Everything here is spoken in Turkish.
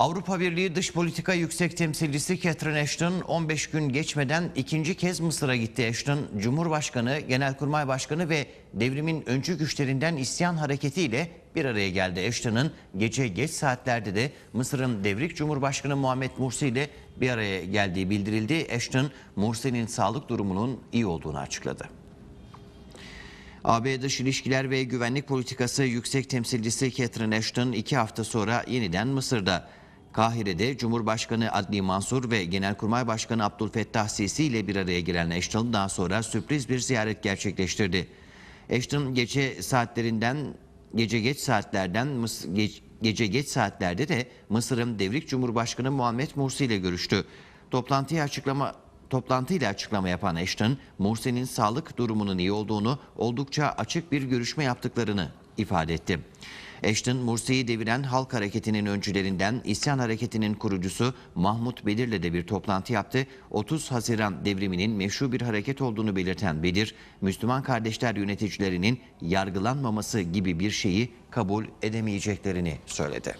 Avrupa Birliği Dış Politika Yüksek Temsilcisi Catherine Ashton 15 gün geçmeden ikinci kez Mısır'a gitti. Ashton, Cumhurbaşkanı, Genelkurmay Başkanı ve devrimin öncü güçlerinden isyan hareketiyle bir araya geldi. Ashton'ın gece geç saatlerde de Mısır'ın devrik Cumhurbaşkanı Muhammed Mursi ile bir araya geldiği bildirildi. Ashton, Mursi'nin sağlık durumunun iyi olduğunu açıkladı. AB Dış İlişkiler ve Güvenlik Politikası Yüksek Temsilcisi Catherine Ashton iki hafta sonra yeniden Mısır'da. Kahire'de Cumhurbaşkanı Adli Mansur ve Genelkurmay Başkanı Abdülfettah Sisi ile bir araya gelen Ashton daha sonra sürpriz bir ziyaret gerçekleştirdi. Ashton gece saatlerinden gece geç saatlerden gece geç saatlerde de Mısır'ın devrik Cumhurbaşkanı Muhammed Mursi ile görüştü. Toplantıya açıklama Toplantıyla açıklama yapan Ashton, Mursi'nin sağlık durumunun iyi olduğunu, oldukça açık bir görüşme yaptıklarını ifade etti. Ashton, Mursi'yi deviren Halk Hareketi'nin öncülerinden isyan hareketinin kurucusu Mahmut Bedir'le de bir toplantı yaptı. 30 Haziran devriminin meşru bir hareket olduğunu belirten Bedir, Müslüman kardeşler yöneticilerinin yargılanmaması gibi bir şeyi kabul edemeyeceklerini söyledi.